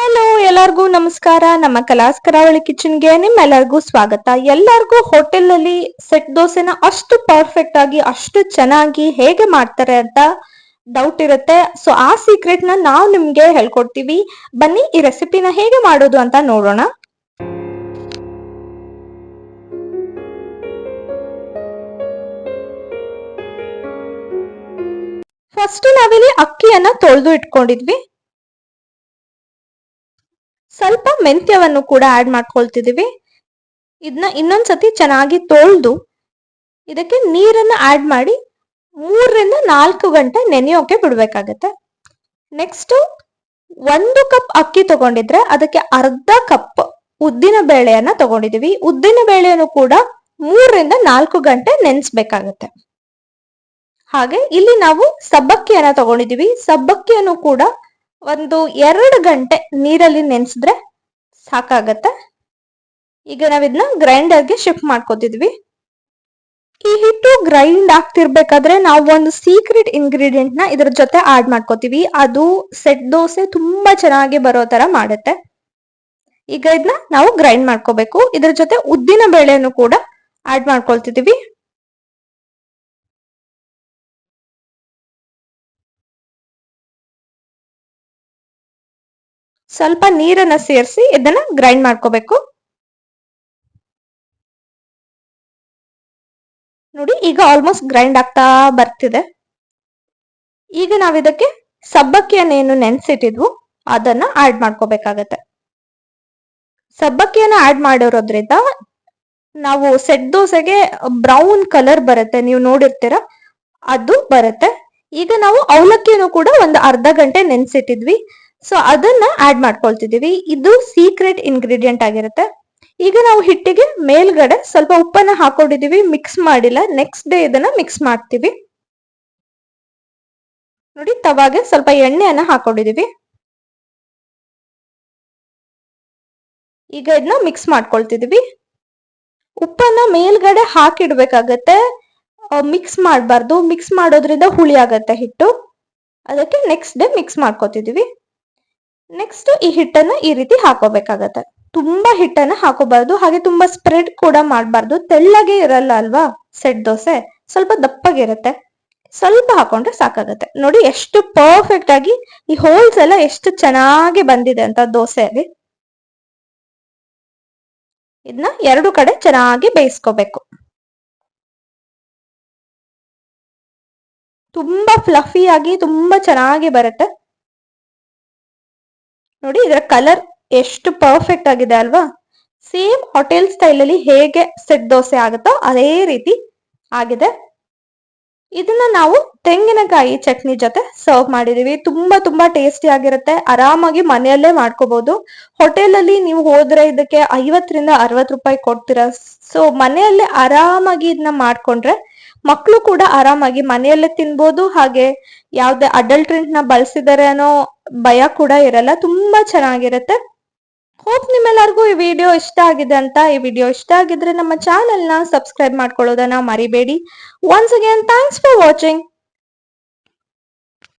Hello ಎಲ್ಲರಿಗೂ ನಮಸ್ಕಾರ. ನಮ್ಮ ಕಲಾಸ್ ಕರಾವಳಿ ಕಿಚನ್ಗೆ ನಿಮ್ಮೆಲ್ಲರಿಗೂ ಸ್ವಾಗತ. ಎಲ್ಲರಿಗೂ ಹೋಟೆಲ್ ಅಲ್ಲಿ ಸೆಟ್ ದೋಸೆನ ಅಷ್ಟು ಪರ್ಫೆಕ್ಟ್ ಆಗಿ, ಅಷ್ಟು ಚೆನ್ನಾಗಿ ಹೇಗೆ ಮಾಡ್ತಾರೆ ಅಂತ ಡೌಟ್ ಇರುತ್ತೆ. ಸೊ ಆ ಸೀಕ್ರೆಟ್ನ ನಾವು ನಿಮ್ಗೆ ಹೇಳ್ಕೊಡ್ತೀವಿ. ಬನ್ನಿ, ಈ ರೆಸಿಪಿನ ಹೇಗೆ ಮಾಡೋದು ಅಂತ ನೋಡೋಣ. ಫಸ್ಟ್ ನಾವಿಲ್ಲಿ ಅಕ್ಕಿಯನ್ನ ತೊಳೆದು ಇಟ್ಕೊಂಡಿದ್ವಿ. ಸ್ವಲ್ಪ ಮೆಂತ್ಯವನ್ನು ಕೂಡ ಆಡ್ ಮಾಡ್ಕೊಳ್ತಿದೀವಿ ಇದನ್ನ ಇನ್ನೊಂದ್ಸತಿ ಚೆನ್ನಾಗಿ ತೊಳೆದು ಇದಕ್ಕೆ ನೀರನ್ನ ಆಡ್ ಮಾಡಿ ಮೂರರಿಂದ ನಾಲ್ಕು ಗಂಟೆ ನೆನೆಯೋಕೆ ಬಿಡ್ಬೇಕಾಗತ್ತೆ. ನೆಕ್ಸ್ಟ್ ಒಂದು ಕಪ್ ಅಕ್ಕಿ ತಗೊಂಡಿದ್ರೆ ಅದಕ್ಕೆ ಅರ್ಧ ಕಪ್ ಉದ್ದಿನ ಬೇಳೆಯನ್ನ ತಗೊಂಡಿದೀವಿ ಉದ್ದಿನ ಬೇಳೆಯನ್ನು ಕೂಡ ಮೂರರಿಂದ ನಾಲ್ಕು ಗಂಟೆ ನೆನೆಸ್ಬೇಕಾಗತ್ತೆ. ಹಾಗೆ ಇಲ್ಲಿ ನಾವು ಸಬ್ಬಕ್ಕಿಯನ್ನ ತಗೊಂಡಿದೀವಿ ಸಬ್ಬಕ್ಕಿಯನ್ನು ಕೂಡ ಒಂದು ಎರಡು ಗಂಟೆ ನೀರಲ್ಲಿ ನೆನೆಸಿದ್ರೆ ಸಾಕಾಗತ್ತೆ. ಈಗ ನಾವು ಇದನ್ನ ಗ್ರೈಂಡರ್ಗೆ ಶಿಫ್ಟ್ ಮಾಡ್ಕೋತಿದ್ವಿ. ಈ ಹಿಟ್ಟು ಗ್ರೈಂಡ್ ಆಗ್ತಿರ್ಬೇಕಾದ್ರೆ ನಾವು ಒಂದು ಸೀಕ್ರೆಟ್ ಇಂಗ್ರೀಡಿಯೆಂಟ್ನ ಇದ್ರ ಜೊತೆ ಆಡ್ ಮಾಡ್ಕೋತೀವಿ. ಅದು ಸೆಟ್ ದೋಸೆ ತುಂಬಾ ಚೆನ್ನಾಗಿ ಬರೋ ತರ ಮಾಡುತ್ತೆ. ಈಗ ಇದನ್ನ ನಾವು ಗ್ರೈಂಡ್ ಮಾಡ್ಕೋಬೇಕು. ಇದ್ರ ಜೊತೆ ಉದ್ದಿನ ಬೇಳೆಯನ್ನು ಕೂಡ ಆಡ್ ಮಾಡ್ಕೊಳ್ತಿದೀವಿ. ಸ್ವಲ್ಪ ನೀರನ್ನ ಸೇರಿಸಿ ಇದನ್ನ ಗ್ರೈಂಡ್ ಮಾಡ್ಕೋಬೇಕು. ನೋಡಿ, ಈಗ ಆಲ್ಮೋಸ್ಟ್ ಗ್ರೈಂಡ್ ಆಗ್ತಾ ಬರ್ತಿದೆ. ಈಗ ನಾವಿದಕ್ಕೆ ಸಬ್ಬಕ್ಕಿಯನ್ನೇನು ನೆನೆಸಿಟ್ಟಿದ್ವು. ಅದನ್ನ ಆಡ್ ಮಾಡ್ಕೋಬೇಕಾಗತ್ತೆ. ಸಬ್ಬಕ್ಕಿಯನ್ನ ಆಡ್ ಮಾಡಿರೋದ್ರಿಂದ ನಾವು ಸೆಟ್ ದೋಸೆಗೆ ಬ್ರೌನ್ ಕಲರ್ ಬರುತ್ತೆ. ನೀವು ನೋಡಿರ್ತೀರ, ಅದು ಬರುತ್ತೆ. ಈಗ ನಾವು ಅವಲಕ್ಕಿಯನ್ನು ಕೂಡ ಒಂದು ಅರ್ಧ ಗಂಟೆ ನೆನ್ಸಿಟ್ಟಿದ್ವಿ. ಸೊ ಅದನ್ನ ಆಡ್ ಮಾಡ್ಕೊಳ್ತಿದ್ದೀವಿ. ಇದು ಸೀಕ್ರೆಟ್ ಇಂಗ್ರೀಡಿಯಂಟ್ ಆಗಿರುತ್ತೆ. ಈಗ ನಾವು ಹಿಟ್ಟಿಗೆ ಮೇಲ್ಗಡೆ ಸ್ವಲ್ಪ ಉಪ್ಪನ್ನ ಹಾಕೊಂಡಿದೀವಿ ಮಿಕ್ಸ್ ಮಾಡಿಲ್ಲ. ನೆಕ್ಸ್ಟ್ ಡೇ ಇದನ್ನ ಮಿಕ್ಸ್ ಮಾಡ್ತೀವಿ. ನೋಡಿ, ತವಾಗೆ ಸ್ವಲ್ಪ ಎಣ್ಣೆಯನ್ನ ಹಾಕೊಂಡಿದೀವಿ ಈಗ ಇದನ್ನ ಮಿಕ್ಸ್ ಮಾಡ್ಕೊಳ್ತಿದೀವಿ ಉಪ್ಪನ್ನ ಮೇಲ್ಗಡೆ ಹಾಕಿಡ್ಬೇಕಾಗತ್ತೆ. ಮಿಕ್ಸ್ ಮಾಡಬಾರ್ದು. ಮಿಕ್ಸ್ ಮಾಡೋದ್ರಿಂದ ಹುಳಿ ಆಗತ್ತೆ ಹಿಟ್ಟು. ಅದಕ್ಕೆ ನೆಕ್ಸ್ಟ್ ಡೇ ಮಿಕ್ಸ್ ಮಾಡ್ಕೊತಿದೀವಿ ನೆಕ್ಸ್ಟ್ ಈ ಹಿಟ್ಟನ್ನ ಈ ರೀತಿ ಹಾಕೋಬೇಕಾಗತ್ತೆ. ತುಂಬಾ ಹಿಟ್ಟನ್ನ ಹಾಕೋಬಾರ್ದು, ಹಾಗೆ ತುಂಬಾ ಸ್ಪ್ರೆಡ್ ಕೂಡ ಮಾಡಬಾರ್ದು. ತೆಳ್ಳಗೆ ಇರಲ್ಲ ಅಲ್ವಾ ಸೆಟ್ ದೋಸೆ? ಸ್ವಲ್ಪ ದಪ್ಪಗಿರುತ್ತೆ. ಸ್ವಲ್ಪ ಹಾಕೊಂಡ್ರೆ ಸಾಕಾಗತ್ತೆ. ನೋಡಿ ಎಷ್ಟು ಪರ್ಫೆಕ್ಟ್ ಆಗಿ ಈ ಹೋಲ್ಸ್ ಎಲ್ಲ ಎಷ್ಟು ಚೆನ್ನಾಗಿ ಬಂದಿದೆ ಅಂತ ದೋಸೆಯಲ್ಲಿ ಇದನ್ನ ಎರಡು ಕಡೆ ಚೆನ್ನಾಗಿ ಬೇಯಿಸ್ಕೋಬೇಕು. ತುಂಬಾ ಫ್ಲಫಿ ಆಗಿ ತುಂಬಾ ಚೆನ್ನಾಗಿ ಬರುತ್ತೆ. ನೋಡಿ, ಇದರ ಕಲರ್ ಎಷ್ಟು ಪರ್ಫೆಕ್ಟ್ ಆಗಿದೆ ಅಲ್ವಾ? ಸೇಮ್ ಹೋಟೆಲ್ ಸ್ಟೈಲ್ ಅಲ್ಲಿ ಹೇಗೆ ಸೆಟ್ ದೋಸೆ ಆಗುತ್ತೋ ಅದೇ ರೀತಿ ಆಗಿದೆ. ಇದನ್ನ ನಾವು ತೆಂಗಿನಕಾಯಿ ಚಟ್ನಿ ಜೊತೆ ಸರ್ವ್ ಮಾಡಿದೀವಿ. ತುಂಬಾ ತುಂಬಾ ಟೇಸ್ಟಿ ಆಗಿರುತ್ತೆ. ಆರಾಮಾಗಿ ಮನೆಯಲ್ಲೇ ಮಾಡ್ಕೋಬಹುದು ಹೋಟೆಲ್ ಅಲ್ಲಿ ನೀವು ಹೋದ್ರೆ ಇದಕ್ಕೆ ಐವತ್ತರಿಂದ ಅರವತ್ ರೂಪಾಯಿ ಕೊಡ್ತೀರಾ. ಸೊ ಮನೆಯಲ್ಲೇ ಆರಾಮಾಗಿ ಇದನ್ನ ಮಾಡ್ಕೊಂಡ್ರೆ ಮಕ್ಕಳು ಕೂಡ ಆರಾಮಾಗಿ ಮನೆಯಲ್ಲೇ ತಿನ್ಬೋದು. ಹಾಗೆ ಯಾವ್ದೇ ಅಡಲ್ಟ್ರಿಂಟ್ನ ಬಳಸಿದಾರೆ ಅನ್ನೋ ಭಯ ಕೂಡ ಇರಲ್ಲ, ತುಂಬಾ ಚೆನ್ನಾಗಿರುತ್ತೆ. ಹೋಪ್ ನಿಮ್ಮೆಲ್ಲರಿಗೂ ಈ ವಿಡಿಯೋ ಇಷ್ಟ ಆಗಿದೆ ಅಂತ. ಈ ವಿಡಿಯೋ ಇಷ್ಟ ಆಗಿದ್ರೆ ನಮ್ಮ ಚಾನೆಲ್ನ ಸಬ್ಸ್ಕ್ರೈಬ್ ಮಾಡ್ಕೊಳ್ಳೋದನ್ನ ಮರಿಬೇಡಿ. Once again thanks for watching